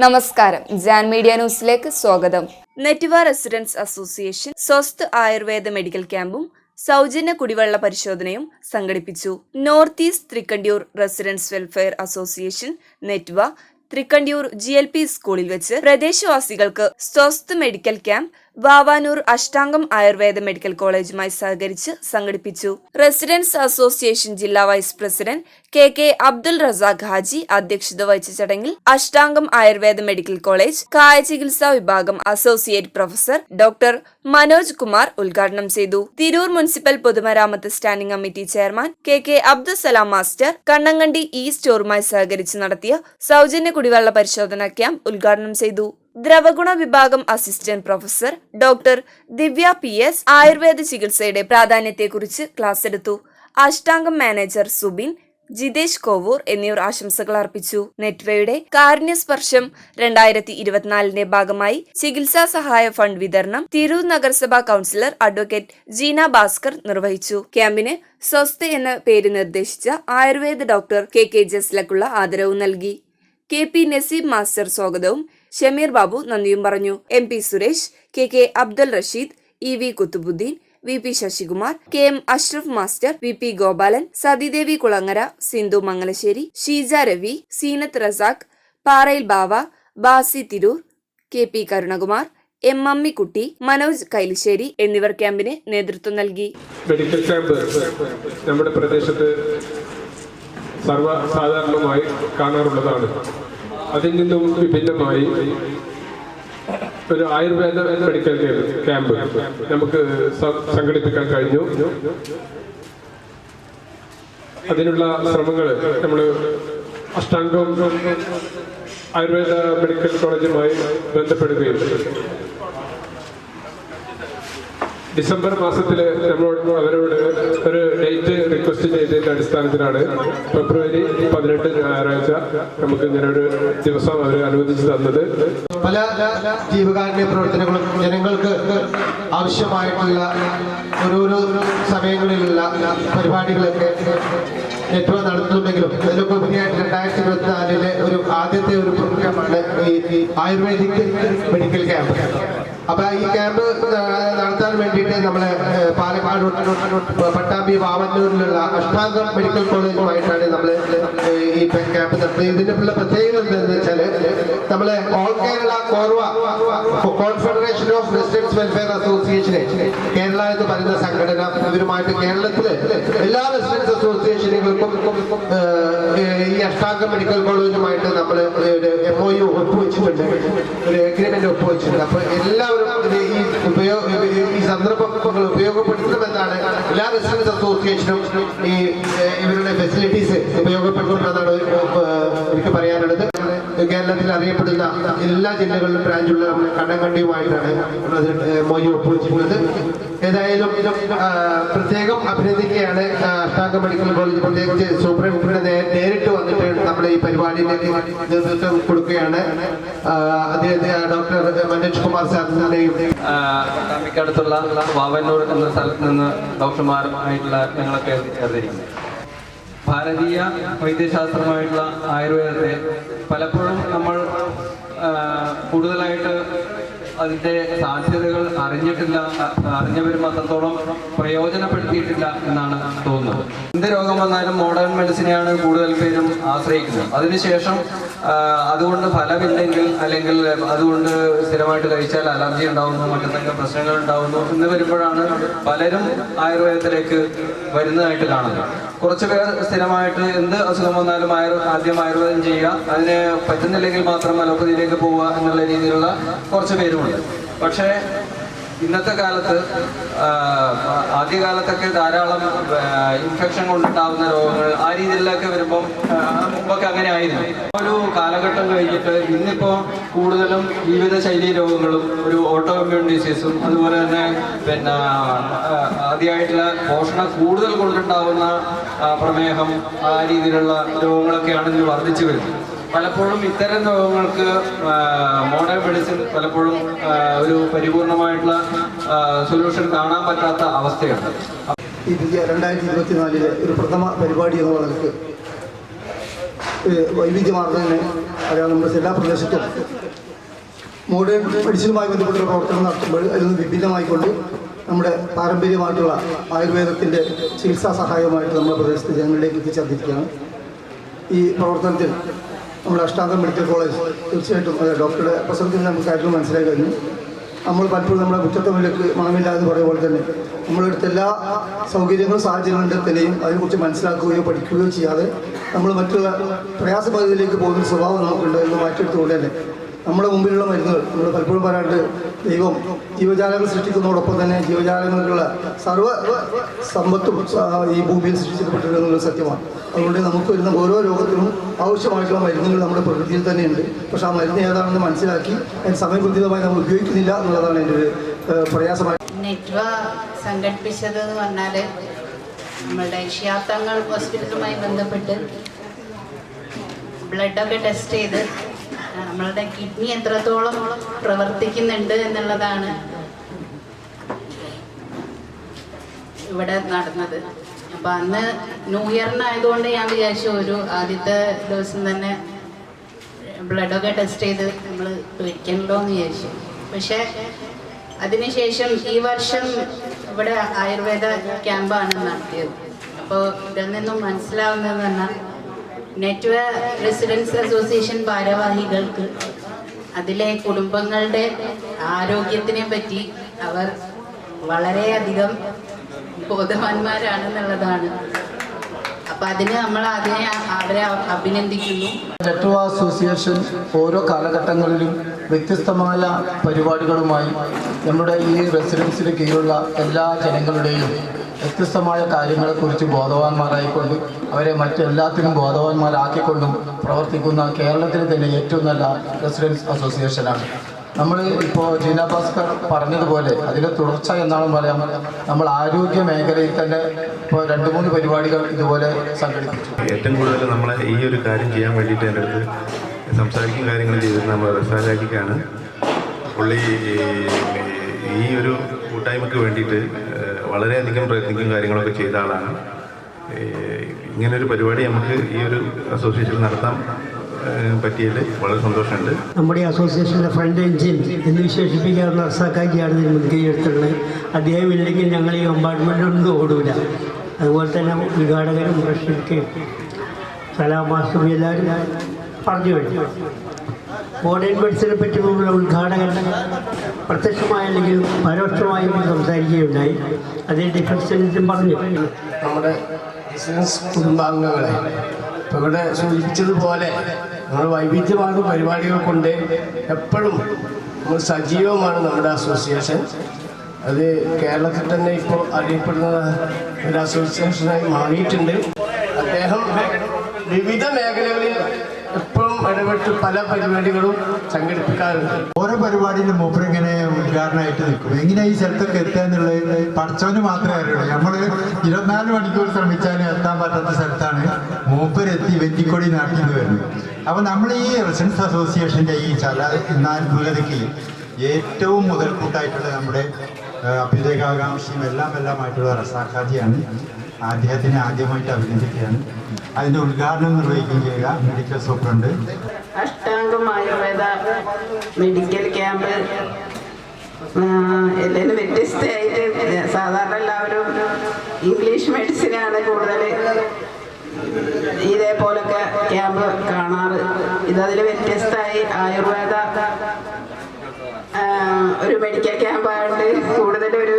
നമസ്കാരം. ജാൻ മീഡിയ ന്യൂസിലേക്ക് സ്വാഗതം. NETWA residence association Swasth Ayurveda medical ക്യാമ്പും സൗജന്യ കുടിവെള്ള പരിശോധനയും സംഘടിപ്പിച്ചു. North east Thrikkandiyur residence welfare association NETWA Thrikkandiyur G L P സ്കൂളിൽ വെച്ച് പ്രദേശവാസികൾക്ക് Swasth medical camp Vavanoor Ashtamgam Ayurveda medical കോളേജുമായി സഹകരിച്ച് സംഘടിപ്പിച്ചു. റെസിഡൻസ് അസോസിയേഷൻ ജില്ലാ vice president K K Abdul Razak Haji അധ്യക്ഷത വഹിച്ച ചടങ്ങിൽ അഷ്ടാംഗം ആയുർവേദ മെഡിക്കൽ കോളേജ് കായ ചികിത്സാ വിഭാഗം associate professor doctor Manoj Kumar ഉദ്ഘാടനം ചെയ്തു. തിരൂർ മുനിസിപ്പൽ പൊതുമരാമത്ത് standing committee chairman K K Abdussalam master Kannankandi ഈ സ്റ്റോറുമായി സഹകരിച്ച് നടത്തിയ സൗജന്യ കുടിവെള്ള പരിശോധന ക്യാമ്പ് ഉദ്ഘാടനം ചെയ്തു. ദ്രവഗുണ വിഭാഗം assistant professor doctor Divya P S Ayurveda ചികിത്സയുടെ പ്രാധാന്യത്തെക്കുറിച്ച് ക്ലാസ് എടുത്തു. അഷ്ടാംഗം മാനേജർ സുബിൻ ജിതേഷ് കോവൂർ എന്നിവർ ആശംസകൾ അർപ്പിച്ചു. നെറ്റ്വയുടെ കാരുണ്യസ്പർശം രണ്ടായിരത്തി ഇരുപത്തിനാലിന്റെ ഭാഗമായി ചികിത്സാ സഹായ ഫണ്ട് വിതരണം തിരൂർ നഗരസഭാ കൗൺസിലർ അഡ്വക്കേറ്റ് ജീന ഭാസ്കർ നിർവഹിച്ചു. ക്യാമ്പിന് സ്വസ്ഥ എന്ന പേര് നിർദ്ദേശിച്ച ആയുർവേദ ഡോക്ടർ കെ കെ ജസ്ലക്കുള്ള ആദരവ് നൽകി. കെ പി നസീബ് മാസ്റ്റർ സ്വാഗതവും ഷമീർ ബാബു നന്ദിയും പറഞ്ഞു. M P Suresh K K Abdul Rasheed E V Kuthubuddin V P Sasikumar K M Ashraf master V P Gopalan Sathidevi Kulangara Sindhu Mangalassery Sheeja Ravi Seenath Razak Parayil Bava Basi Tirur K P Karunakumar M Ammikutty Manoj Kailassery എന്നിവർ ക്യാമ്പിന് നേതൃത്വം നൽകി. Medical camp നമ്മുടെ പ്രദേശത്ത് സർവസാധാരണമായി കാണാറുള്ളതാണ്. അതിൽ നിന്നും വിഭിന്നമായി ഒരു ആയുർവേദ മെഡിക്കൽ ക്യാമ്പ് നമുക്ക് സംഘടിപ്പിക്കാൻ കഴിഞ്ഞു. അതിനുള്ള ശ്രമങ്ങൾ നമ്മൾ അഷ്ടാംഗം ആയുർവേദ മെഡിക്കൽ കോളേജുമായി ബന്ധപ്പെടുകയും ഡിസംബർ മാസത്തിൽ നമ്മളോട് അവരോട് ഒരു ഡേറ്റ് റിക്വസ്റ്റ് ചെയ്തതിന്റെ അടിസ്ഥാനത്തിലാണ് ഫെബ്രുവരി പതിനെട്ട് ഞായറാഴ്ച നമുക്ക് ഇങ്ങനെ ഒരു ദിവസം അവർ അനുവദിച്ചു തന്നത്. പല ജീവകാരുണ്യ പ്രവർത്തനങ്ങളും ജനങ്ങൾക്ക് ആവശ്യമായിട്ടുള്ള ഓരോരോ സമയങ്ങളിലുള്ള പരിപാടികളൊക്കെ നെറ്റ്വർക്ക് നടത്തുന്നുണ്ടെങ്കിലും അതിലൊക്കെ ഉപരിയായിട്ട് രണ്ടായിരത്തി ഇരുപത്തിനാലിലെ ഒരു ആദ്യത്തെ ഒരു പ്രോഗ്രാമാണ് ഈ ആയുർവേദിക് മെഡിക്കൽ ക്യാമ്പ്. അപ്പൊ ഈ ക്യാമ്പ് നടത്താൻ വേണ്ടിയിട്ട് നമ്മളെ പാലക്കാട് പട്ടാമ്പി വാവന്നൂരിലുള്ള അഷ്ടാംഗ മെഡിക്കൽ കോളേജുമായിട്ടാണ് നമ്മൾ ഈ ക്യാമ്പ് നടത്തുന്നത്. ഇതിനുള്ള പ്രത്യേകത എന്താണെന്ന് വെച്ചാൽ നമ്മളെ ഓൾ കേരള കോർവ കോൺഫെഡറേഷൻ ഓഫ് റെസിഡൻസ് വെൽഫെയർ അസോസിയേഷനെ കേരള എന്ന് പറയുന്ന സംഘടന ഇവരുമായിട്ട് കേരളത്തിലെ എല്ലാ റെസിഡൻസ് അസോസിയേഷനുകൾക്കും ഈ അഷ്ടാംഗ മെഡിക്കൽ കോളേജുമായിട്ട് നമ്മൾ ഒരു എം ഒ യു ഒപ്പുവെച്ചിട്ടുണ്ട്. ഒരു എഗ്രിമെന്റ് ഒപ്പുവെച്ചിട്ടുണ്ട്. അപ്പൊ ഉപയോഗ ഈ സന്ദർഭങ്ങൾ ഉപയോഗപ്പെടുത്തണമെന്നാണ് എല്ലാ റെസിഡൻസ് അസോസിയേഷനും ഈ ഇവരുടെ ഫെസിലിറ്റീസ് ഉപയോഗപ്പെടുത്തണമെന്നാണ് എനിക്ക് പറയാനുള്ളത്. കേരളത്തിൽ അറിയപ്പെടുന്ന എല്ലാ ജില്ലകളിലും ബ്രാഞ്ചുള്ള നമ്മുടെ കണ്ണങ്കണ്ടിയുമായിട്ടാണ് മൊഴി ഒപ്പുവെച്ചിട്ടുള്ളത്. ഏതായാലും പ്രത്യേകം അഭിനന്ദിക്കുകയാണ് അഷ്ടാംഗ മെഡിക്കൽ കോളേജ് പ്രത്യേകിച്ച് സൂപ്രീം കോടതി നേരിട്ട് വന്നിട്ട് നമ്മുടെ ഈ പരിപാടിയിലേക്ക് നേതൃത്വം കൊടുക്കുകയാണ്. അദ്ദേഹത്തിന് അദ്ദേഹത്തെ ഡോക്ടർ മനോജ് കുമാർ സാറിനെയും അടുത്തുള്ള വാവന്നൂർ എന്ന സ്ഥലത്ത് നിന്ന് ഡോക്ടർമാരുമായിട്ടുള്ള ഞങ്ങളൊക്കെ ചേർന്നിരിക്കുന്നത് ഭാരതീയ വൈദ്യശാസ്ത്രമായിട്ടുള്ള ആയുർവേദത്തെ പലപ്പോഴും നമ്മൾ കൂടുതലായിട്ട് അതിന്റെ സാധ്യതകൾ അറിഞ്ഞിട്ടില്ല അറിഞ്ഞവരും അത്രത്തോളം പ്രയോജനപ്പെടുത്തിയിട്ടില്ല എന്നാണ് തോന്നുന്നത്. എന്ത് രോഗം വന്നാലും മോഡേൺ മെഡിസിനെയാണ് കൂടുതൽ പേരും ആശ്രയിക്കുന്നത്. അതിനുശേഷം അതുകൊണ്ട് ഫലമില്ലെങ്കിൽ അല്ലെങ്കിൽ അതുകൊണ്ട് സ്ഥിരമായിട്ട് കഴിച്ചാൽ അലർജി ഉണ്ടാവുന്നു മറ്റെന്തെങ്കിലും പ്രശ്നങ്ങൾ ഉണ്ടാവുന്നു എന്ന് വരുമ്പോഴാണ് പലരും ആയുർവേദത്തിലേക്ക് വരുന്നതായിട്ട് കാണുന്നത്. കുറച്ച് പേർ സ്ഥിരമായിട്ട് എന്ത് അസുഖം വന്നാലും ആയുർ ആദ്യം ആയുർവേദം ചെയ്യുക. അതിന് പറ്റുന്നില്ലെങ്കിൽ മാത്രം അലോപ്പതിയിലേക്ക് പോവുക എന്നുള്ള രീതിയിലുള്ള കുറച്ച് പേരുമുണ്ട്. പക്ഷേ ഇന്നത്തെ കാലത്ത് ആദ്യകാലത്തൊക്കെ ധാരാളം ഇൻഫെക്ഷൻ കൊണ്ടുണ്ടാകുന്ന രോഗങ്ങൾ ആ രീതിയിലൊക്കെ വരുമ്പം മുമ്പൊക്കെ അങ്ങനെ ആയിരുന്നു. ഒരു കാലഘട്ടം കഴിഞ്ഞിട്ട് ഇന്നിപ്പോൾ കൂടുതലും ജീവിതശൈലി രോഗങ്ങളും ഒരു ഓട്ടോ ഇമ്മ്യൂൺ ഡിസീസും അതുപോലെ തന്നെ പിന്നെ ആദ്യമായിട്ടുള്ള പോഷണം കൂടുതൽ കൊണ്ടുണ്ടാകുന്ന പ്രമേഹം ആ രീതിയിലുള്ള രോഗങ്ങളൊക്കെയാണ് ഇന്ന് വർദ്ധിച്ചു വരുന്നത് പലപ്പോഴും ഇത്തരം രോഗങ്ങൾക്ക് മോഡേൺ മെഡിസിൻ പലപ്പോഴും ഒരു പരിപൂർണമായിട്ടുള്ള സൊല്യൂഷൻ കാണാൻ പറ്റാത്ത അവസ്ഥയുണ്ട്. പുതിയ രണ്ടായിരത്തി ഇരുപത്തിനാലിലെ ഒരു പ്രഥമ പരിപാടി എന്ന് നിലയ്ക്ക് തന്നെ അറിയാം നമ്മുടെ എല്ലാ പ്രദേശത്തും മോഡേൺ മെഡിസിനുമായി ബന്ധപ്പെട്ട പ്രവർത്തനം നടത്തുമ്പോൾ അതിൽ നിന്ന് വിഭിന്നമായിക്കൊണ്ട് നമ്മുടെ പാരമ്പര്യമായിട്ടുള്ള ആയുർവേദത്തിന്റെ ചികിത്സാ സഹായമായിട്ട് നമ്മുടെ പ്രദേശത്തെ ജനങ്ങളിലേക്ക് എത്തിച്ചേർന്നിരിക്കുകയാണ്. ഈ പ്രവർത്തനത്തിൽ നമ്മുടെ അഷ്ടാംഗം മെഡിക്കൽ കോളേജ് തീർച്ചയായിട്ടും അതെ ഡോക്ടറുടെ പ്രസംഗത്തിൽ നമുക്ക് കാര്യങ്ങൾ മനസ്സിലായി കഴിഞ്ഞു. നമ്മൾ പലപ്പോഴും നമ്മുടെ മുറ്റത്തമ്മിലേക്ക് മണമില്ല എന്ന് പറയുന്ന പോലെ തന്നെ നമ്മളെടുത്ത എല്ലാ സൗകര്യങ്ങളും സാഹചര്യങ്ങളും തന്നെയും അതിനെക്കുറിച്ച് മനസ്സിലാക്കുകയോ പഠിക്കുകയോ ചെയ്യാതെ നമ്മൾ മറ്റുള്ള പ്രയാസബാധിതയിലേക്ക് പോകുന്ന സ്വഭാവം നമുക്കുണ്ട് എന്ന് മാറ്റിയെടുത്തുകൊണ്ട് തന്നെ നമ്മുടെ മുമ്പിലുള്ള മരുന്നുകൾ നമ്മൾ പലപ്പോഴും പറയാണ്ട് ദൈവം ജീവജാലങ്ങൾ സൃഷ്ടിക്കുന്നതോടൊപ്പം തന്നെ ജീവജാലങ്ങൾക്കുള്ള സർവ സമ്പത്തും ഈ ഭൂമിയിൽ സൃഷ്ടിക്കപ്പെട്ടിട്ടുണ്ട് സത്യമാണ്. അതുകൊണ്ട് നമുക്ക് വരുന്ന ഓരോ രോഗത്തിനും ആവശ്യമായിട്ടുള്ള മരുന്നുകൾ നമ്മുടെ പ്രകൃതിയിൽ തന്നെയുണ്ട്. പക്ഷെ ആ മരുന്ന് ഏതാണെന്ന് മനസ്സിലാക്കി അതിന് സമയബന്ധിതമായി നമ്മൾ ഉപയോഗിക്കുന്നില്ല എന്നുള്ളതാണ് എന്റെ ഒരു പ്രയാസമായി. സംഘടിപ്പിച്ചത് എന്ന് പറഞ്ഞാൽ നമ്മളുടെ ഷിയാത്തങ്ങൾ ഹോസ്പിറ്റലുമായി ബന്ധപ്പെട്ട് ബ്ലഡൊക്കെ ടെസ്റ്റ് ചെയ്ത് നമ്മളുടെ കിഡ്നി എത്രത്തോളം പ്രവർത്തിക്കുന്നുണ്ട് എന്നുള്ളതാണ് ഇവിടെ നടന്നത്. അപ്പൊ അന്ന് ന്യൂ ഇയറിനായതുകൊണ്ട് ഞാൻ വിചാരിച്ചു ഒരു ആദ്യത്തെ ദിവസം തന്നെ ബ്ലഡൊക്കെ ടെസ്റ്റ് ചെയ്ത് നമ്മൾ വയ്ക്കണല്ലോ എന്ന് വിചാരിച്ചു. പക്ഷെ അതിനുശേഷം ഈ വർഷം ഇവിടെ ആയുർവേദ ക്യാമ്പാണ് നടത്തിയത്. അപ്പോൾ ഇതിൽ നിന്നും മനസ്സിലാവുന്നതെന്ന് പറഞ്ഞാൽ നെറ്റ്വ റെസിഡൻസ് അസോസിയേഷൻ ഭാരവാഹികൾക്ക് അതിലെ കുടുംബങ്ങളുടെ ആരോഗ്യത്തിനെ പറ്റി അവർ വളരെയധികം ബോധവാന്മാരാണെന്നുള്ളതാണ്. അപ്പം അതിന് നമ്മൾ അതിനെ അവരെ അഭിനന്ദിക്കുന്നു. നെറ്റ്വ അസോസിയേഷൻ ഓരോ കാലഘട്ടങ്ങളിലും വ്യത്യസ്തമായ പരിപാടികളുമായി നമ്മുടെ ഈ റെസിഡൻസിന് കീഴിലുള്ള എല്ലാ ജനങ്ങളുടെയും വ്യത്യസ്തമായ കാര്യങ്ങളെക്കുറിച്ച് ബോധവാന്മാരായിക്കൊണ്ട് അവരെ മറ്റെല്ലാത്തിനും ബോധവാന്മാരാക്കിക്കൊണ്ടും പ്രവർത്തിക്കുന്ന കേരളത്തിലെ തന്നെ ഏറ്റവും നല്ല റെസിഡൻസ് അസോസിയേഷനാണ്. നമ്മൾ ഇപ്പോൾ ജീന ഭാസ്കർ പറഞ്ഞതുപോലെ അതിന്റെ തുടർച്ച എന്നാണ് പറയാം. നമ്മൾ ആരോഗ്യ മേഖലയിൽ തന്നെ ഇപ്പോൾ രണ്ട് മൂന്ന് പരിപാടികൾ ഇതുപോലെ സംഘടിപ്പിച്ചു. ഏറ്റവും കൂടുതൽ നമ്മളെ ഈ ഒരു കാര്യം ചെയ്യാൻ വേണ്ടിയിട്ട് എന്റെ അടുത്ത് സംസാരിക്കും കാര്യങ്ങൾ ചെയ്തിട്ട് നമ്മൾ റസാലാക്കിക്കാണ് പുള്ളി ഈ ഒരു കൂട്ടായ്മക്ക് വേണ്ടിയിട്ട് വളരെയധികം പ്രയത്നിക്കും കാര്യങ്ങളൊക്കെ ചെയ്ത ആളാണ്. ഇങ്ങനൊരു പരിപാടി നമുക്ക് ഈ ഒരു അസോസിയേഷൻ നടത്താൻ പറ്റിയതിൽ വളരെ സന്തോഷമുണ്ട്. നമ്മുടെ അസോസിയേഷന്റെ ഫ്രണ്ട് എഞ്ചിൻ എന്ന് വിശേഷിപ്പിക്കാവുന്ന ഇതിന് മുൻകൈ എടുത്തുള്ളത് അദ്ദേഹം ഇല്ലെങ്കിൽ ഞങ്ങൾ ഈ കമ്പാർട്ട്മെന്റൊന്നും ഓടൂല. അതുപോലെ തന്നെ ഉദ്ഘാടകരും റഷീദ്ക്കയും സലാമാസും എല്ലാവരും പറഞ്ഞു കഴിഞ്ഞു. മോഡേൺ മെഡിസിനെ പറ്റിയുള്ള ഉദ്ഘാടകൻ പ്രത്യക്ഷമായല്ലെങ്കിലും പരോക്ഷമായും സംസാരിക്കുകയുണ്ടായി. അതിൽ ഡിഫൻസിനും പറഞ്ഞു. നമ്മുടെ ബിസിനസ് കുടുംബാംഗങ്ങളെ ഇവിടെ സൂചിപ്പിച്ചതുപോലെ നമ്മൾ വൈവിധ്യമാർന്ന പരിപാടികൾ കൊണ്ട് എപ്പോഴും നമ്മൾ സജീവമാണ് നമ്മുടെ അസോസിയേഷൻ അത് കേരളത്തിൽ തന്നെ ഇപ്പോൾ അറിയപ്പെടുന്ന ഒരു അസോസിയേഷനായി മാറിയിട്ടുണ്ട്. അദ്ദേഹം വിവിധ മേഖലകളിൽ ഇടപെട്ട് പല പരിപാടികളും സംഘടിപ്പിക്കാറുണ്ട്. ഓരോ പരിപാടിയിലും മൂപ്പർ ഇങ്ങനെ ഉദ്ഘാടനമായിട്ട് നിൽക്കും. എങ്ങനെ ഈ സ്ഥലത്തൊക്കെ എത്തുക എന്നുള്ളത്? പഠിച്ചവന് മാത്രമേ അറിയുള്ളൂ. നമ്മൾ ഇരുപത്തിനാല് മണിക്കൂർ ശ്രമിച്ചാലും എത്താൻ പറ്റാത്ത സ്ഥലത്താണ് മൂപ്പരെത്തി വെറ്റിക്കൊടി നാട്ടിൽ വരുന്നത്. അപ്പോൾ നമ്മൾ ഈ റെസിഡൻസ് അസോസിയേഷന്റെ ഈ ചല നാൽപ്പുകതയ്ക്ക് ഏറ്റവും മുതൽക്കൂട്ടായിട്ടുള്ള നമ്മുടെ അഭ്യുദയകാംക്ഷിയും എല്ലാം എല്ലാമായിട്ടുള്ള റസാഖാജിയാണ്. അദ്ദേഹത്തിനെ ആദ്യമായിട്ട് അഭിനന്ദിക്കുകയാണ്. അതിന്റെ ഉദ്ഘാടനം നിർവഹിക്കുകയും ചെയ്യുക medical superintendent Ashtamgam Ayurveda medical camp എല്ലാവരും വ്യത്യസ്തമായിട്ട് സാധാരണ എല്ലാവരും ഇംഗ്ലീഷ് മെഡിസിനാണ് കൂടുതൽ ഇതേപോലൊക്കെ ക്യാമ്പ് കാണാറ്. ഇതതിൽ വ്യത്യസ്തമായി ആയുർവേദ ഒരു മെഡിക്കൽ ക്യാമ്പായിട്ട് കൂടുതൽ ഒരു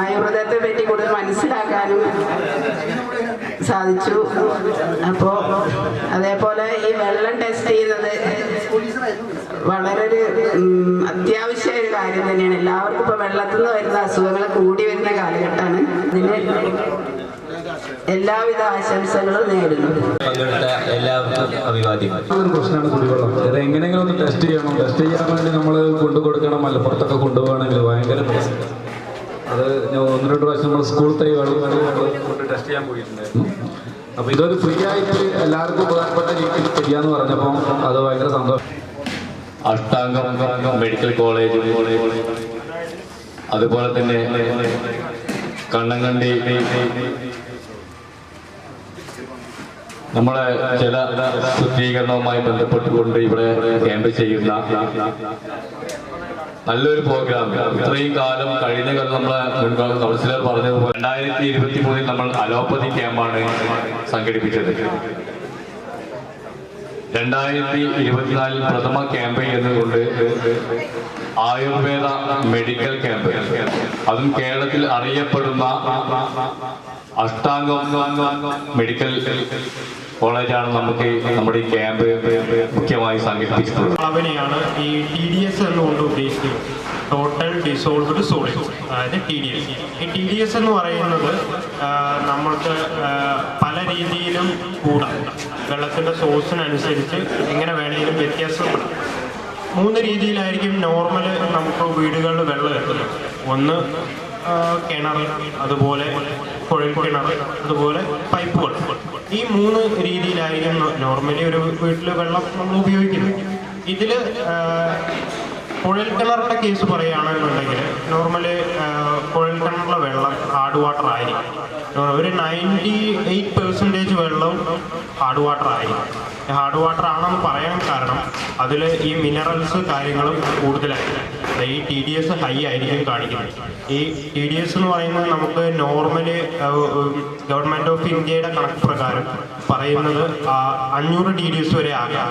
ആയുർവേദത്തെ പറ്റി കൂടുതൽ മനസ്സിലാക്കാനും സാധിച്ചു. അപ്പോൾ അതേപോലെ ഈ വെള്ളം ടെസ്റ്റ് ചെയ്യുന്നത് വളരെ ഒരു അത്യാവശ്യ ഒരു കാര്യം തന്നെയാണ്. എല്ലാവർക്കും ഇപ്പോൾ വെള്ളത്തിൽ നിന്ന് വരുന്ന അസുഖങ്ങൾ കൂടി വരുന്ന കാലഘട്ടമാണ്. ഇതിന് എല്ലാവിധ ആശംസകളും നേരുന്നു. പങ്കെടുത്ത എല്ലാവർക്കും അഭിവാദ്യം. ഒരു പ്രശ്നമാണ് കുടിവെള്ളം. അത് എങ്ങനെയെങ്കിലും ഒന്ന് ടെസ്റ്റ് ചെയ്യണം. ടെസ്റ്റ് ചെയ്യാൻ വേണ്ടി നമ്മൾ കൊണ്ടു കൊടുക്കണം. മലപ്പുറത്തൊക്കെ കൊണ്ടുപോകണമെങ്കിൽ ഭയങ്കര അത് ഞാൻ ഒന്ന് രണ്ട് പ്രാവശ്യം നമ്മൾ സ്കൂൾ തൈ വെള്ളം കൊണ്ട് ടെസ്റ്റ് ചെയ്യാൻ പോയിട്ടുണ്ട്. അപ്പോൾ ഇതൊരു ഫ്രീ ആയിട്ട് എല്ലാവർക്കും ഉപകാരപ്പെട്ട രീതിയിൽ ചെയ്യാന്ന് പറഞ്ഞപ്പോൾ അത് ഭയങ്കര സന്തോഷം. അഷ്ടാംഗം മെഡിക്കൽ കോളേജ് അതുപോലെ തന്നെ കണ്ണങ്കണ്ടി നമ്മളെ ചില ശുദ്ധീകരണവുമായി ബന്ധപ്പെട്ടുകൊണ്ട് ഇവിടെ ക്യാമ്പ് ചെയ്യുന്ന നല്ലൊരു പ്രോഗ്രാം ഇത്രയും കാലം കഴിഞ്ഞ കാലം നമ്മളെ കൗൺസിലർ പറഞ്ഞതുപോലെ രണ്ടായിരത്തി ഇരുപത്തി മൂന്നിൽ നമ്മൾ അലോപ്പതി ക്യാമ്പാണ് സംഘടിപ്പിച്ചത്. രണ്ടായിരത്തി ഇരുപത്തിനാലിൽ പ്രഥമ ക്യാമ്പ് എന്നുകൊണ്ട് ആയുർവേദ മെഡിക്കൽ ക്യാമ്പ്. അതും കേരളത്തിൽ അറിയപ്പെടുന്ന അഷ്ടാംഗം മെഡിക്കൽ കോളേജാണ് നമുക്ക് നമ്മുടെ ഈ ക്യാമ്പ് മുഖ്യമായി സംഘടിപ്പിച്ചിട്ടുള്ളത്. ഈ ടോട്ടൽ ഡിസോൾവ്ഡ് സോളിഡ് അതായത് ടി ഡി എസ് ഈ ടി ഡി എസ് എന്ന് പറയുന്നത് നമ്മൾക്ക് പല രീതിയിലും കൂടാം. വെള്ളത്തിന്റെ സോഴ്സിനനുസരിച്ച് എങ്ങനെ വേണമെങ്കിലും വ്യത്യാസപ്പെടാം മൂന്ന് രീതിയിലായിരിക്കും നോർമൽ നമുക്ക് വീടുകളിൽ വെള്ളം എത്തുന്നത് ഒന്ന് കിണർ അതുപോലെ കുഴൽ കിണർ അതുപോലെ പൈപ്പുകൾ ഈ മൂന്ന് രീതിയിലായിരിക്കും നോർമലി ഒരു വീട്ടിൽ വെള്ളം നമ്മൾ ഉപയോഗിക്കുന്നത്. ഇതിൽ കുഴൽ കിണറിന്റെ കേസ് പറയുകയാണെന്നുണ്ടെങ്കിൽ നോർമലി കുഴൽ കിണറിലെ വെള്ളം ഹാർഡ് വാട്ടർ ആയിരിക്കും. ഒരു നയന്റി എയ്റ്റ് പെർസെന്റേജ് വെള്ളം ഹാർഡ് വാട്ടർ ആയിരിക്കും. ഹാർഡ് വാട്ടർ ആണെന്ന് പറയാൻ കാരണം അതിൽ ഈ മിനറൽസ് കാര്യങ്ങളും കൂടുതലായിരിക്കും ഈ ടി ഡി എസ് ഹൈ ആയിരിക്കും കാണിക്കുന്നത്. ഈ ടി ഡി എസ് എന്ന് പറയുന്നത് നമുക്ക് നോർമൽ ഗവൺമെന്റ് ഓഫ് ഇന്ത്യയുടെ കണക്ക് പ്രകാരം പറയുന്നത് അഞ്ഞൂറ് ടി ഡി എസ് വരെ ആകാം.